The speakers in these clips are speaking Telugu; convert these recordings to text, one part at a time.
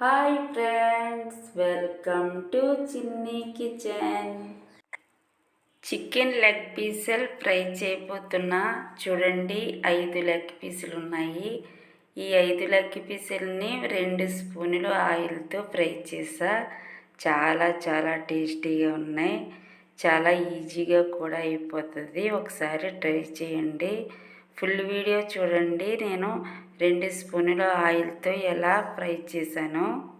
Hi friends welcome to Chinni kitchen. Chicken leg పీసులు ఫ్రై చేయబోతున్నా. చూడండి ఐదు లెగ్ పీసులు ఉన్నాయి. ఈ ఐదు లెగ్ పీసులని రెండు స్పూన్లు ఆయిల్తో ఫ్రై చేసా. చాలా చాలా టేస్టీగా ఉన్నాయి. చాలా ఈజీగా కూడా అయిపోతుంది. ఒకసారి ట్రై చేయండి. ఫుల్ వీడియో చూడండి. నేను రెండు స్పూనుల ఆయిల్తో ఎలా ఫ్రై చేశాను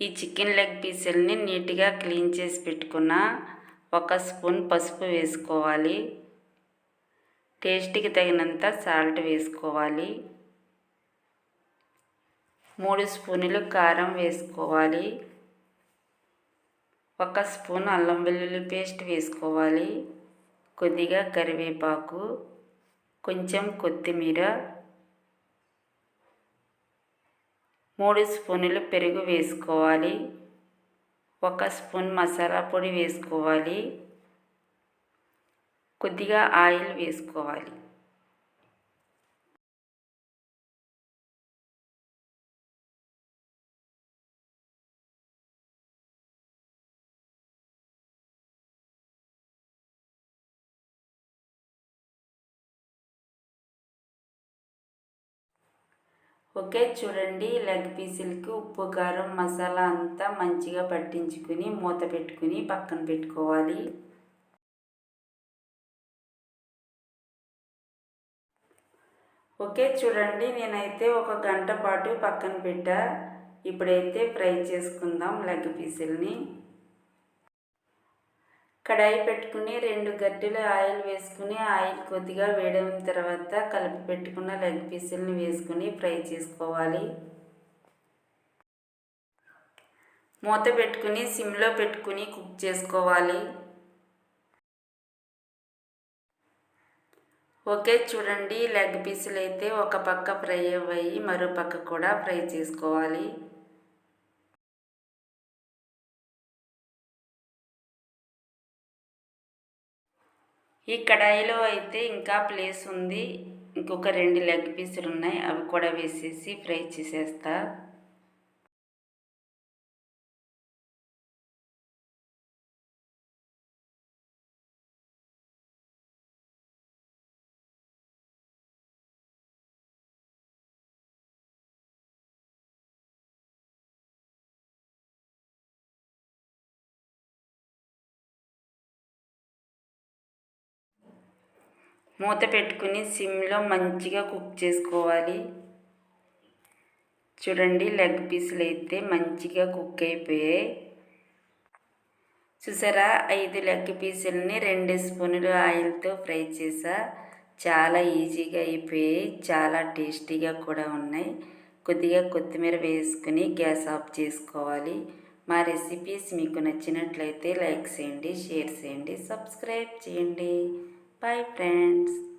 ఈ చికెన్ లెగ్ పీసుల్ని నీట్గా క్లీన్ చేసి పెట్టుకున్న ఒక స్పూన్ పసుపు వేసుకోవాలి. టేస్ట్కి తగినంత సాల్ట్ వేసుకోవాలి. మూడు స్పూన్లు కారం వేసుకోవాలి. ఒక స్పూన్ అల్లం వెల్లుల్లి పేస్ట్ వేసుకోవాలి. కొద్దిగా కరివేపాకు కొంచెం కొత్తిమీర మూడు స్పూన్లు పెరుగు వేసుకోవాలి ఒక స్పూన్ మసాలా పొడి వేసుకోవాలి కొద్దిగా ఆయిల్ వేసుకోవాలి. ఓకే చూడండి. లెగ్ పీసులకి ఉప్పు కారం మసాలా అంతా మంచిగా పట్టించుకుని మూత పెట్టుకుని పక్కన పెట్టుకోవాలి. ఓకే చూడండి. నేనైతే ఒక గంట పాటు పక్కన పెట్టా. ఇప్పుడైతే ఫ్రై చేసుకుందాం లెగ్ పీసుల్ని. కడాయి పెట్టుకుని రెండు గడ్డలు ఆయిల్ వేసుకుని ఆయిల్ కొద్దిగా వేడైన తర్వాత కలిపి పెట్టుకున్న లెగ్ పీసులని వేసుకుని ఫ్రై చేసుకోవాలి. మూత పెట్టుకుని సిమ్లో పెట్టుకుని కుక్ చేసుకోవాలి. ఓకే చూడండి లెగ్ పీసులు అయితే ఒక పక్క ఫ్రై అవ్వాయి మరో పక్క కూడా ఫ్రై చేసుకోవాలి. ఈ కడాయిలో అయితే ఇంకా ప్లేస్ ఉంది. ఇంకొక రెండు లెగ్ పీసులు ఉన్నాయి. అవి కూడా వేసేసి ఫ్రై చేసేస్తా. మూత పెట్టుకుని సిమ్లో మంచిగా కుక్ చేసుకోవాలి. చూడండి లెగ్ పీసులు అయితే మంచిగా కుక్ అయిపోయాయి. చూసారా ఐదు లెగ్ పీసులని రెండు స్పూన్లు ఆయిల్తో ఫ్రై చేసా. చాలా ఈజీగా అయిపోయాయి చాలా టేస్టీగా కూడా ఉన్నాయి. కొద్దిగా కొత్తిమీర వేసుకుని గ్యాస్ ఆఫ్ చేసుకోవాలి. మా రెసిపీస్ మీకు నచ్చినట్లయితే లైక్ చేయండి షేర్ చేయండి సబ్స్క్రైబ్ చేయండి. Bye friends.